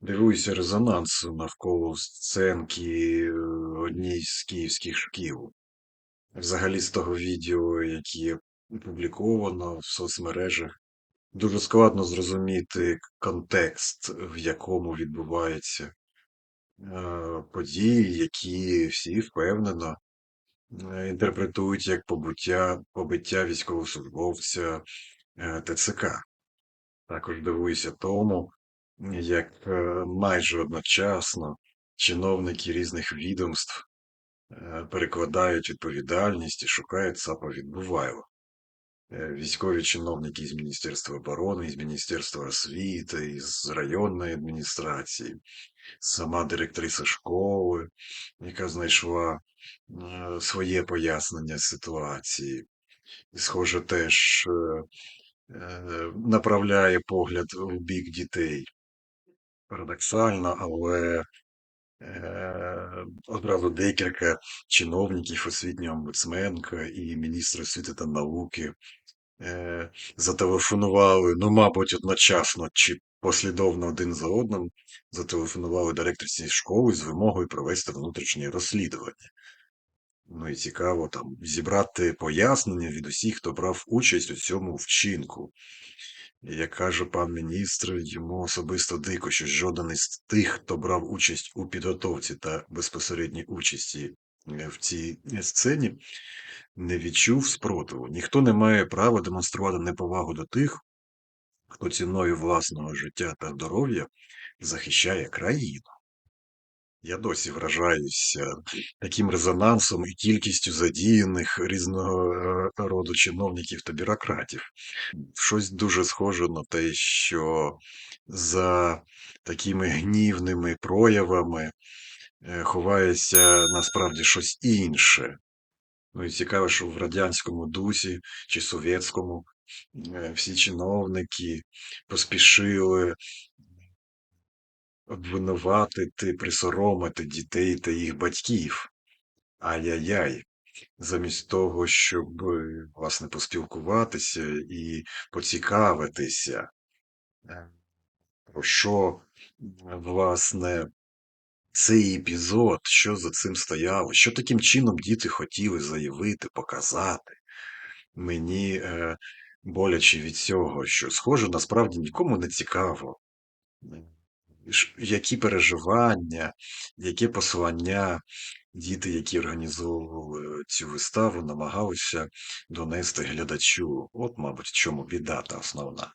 Дивуюся резонансу навколо сценки е, одній з київських шкіл. Взагалі, з того відео, яке опубліковано в соцмережах, дуже складно зрозуміти контекст, в якому відбуваються е, події, які всі впевнено е, інтерпретують як побуття, побиття військовослужбовця ТЦК. Також дивуюся тому, як е, майже одночасно чиновники різних відомств е, перекладають відповідальність і шукають ЦАПа Відбувайло. Е, Військові чиновники із Міністерства оборони, із Міністерства освіти, із районної адміністрації, сама директриса школи, яка знайшла своє пояснення ситуації, і, схоже, теж направляє погляд в бік дітей. Парадоксально, але е, одразу декілька чиновників, освітнього омбудсменка і міністр освіти та науки е, зателефонували, ну, мабуть, одночасно чи послідовно один за одним, зателефонували директорці школи з вимогою провести внутрішнє розслідування. Ну і цікаво там зібрати пояснення від усіх, хто брав участь у цьому вчинку. Як каже пан міністр, йому особисто дико, що жоден із тих, хто брав участь у підготовці та безпосередній участі е, в цій сцені, не відчув спротиву. Ніхто не має права демонструвати неповагу до тих, хто ціною власного життя та здоров'я захищає країну. Я досі вражаюся таким резонансом і кількістю задіяних різного е, роду чиновників та бюрократів. Щось дуже схоже на те, що за такими гнівними проявами е, ховається насправді щось інше. Ну і цікаво, що в радянському дусі чи совєтському е, всі чиновники поспішили обвинуватити, присоромити дітей та їх батьків. Ай-яй-яй. Замість того, щоб, е, власне, поспілкуватися і поцікавитися, е, про що, власне, цей епізод, що за цим стояло, що таким чином діти хотіли заявити, показати. Мені е, боляче від цього, що, схоже, насправді нікому не цікаво які переживання, яке послання діти, які організовували цю виставу, намагалися донести глядачу. От, мабуть, в чому біда та основна.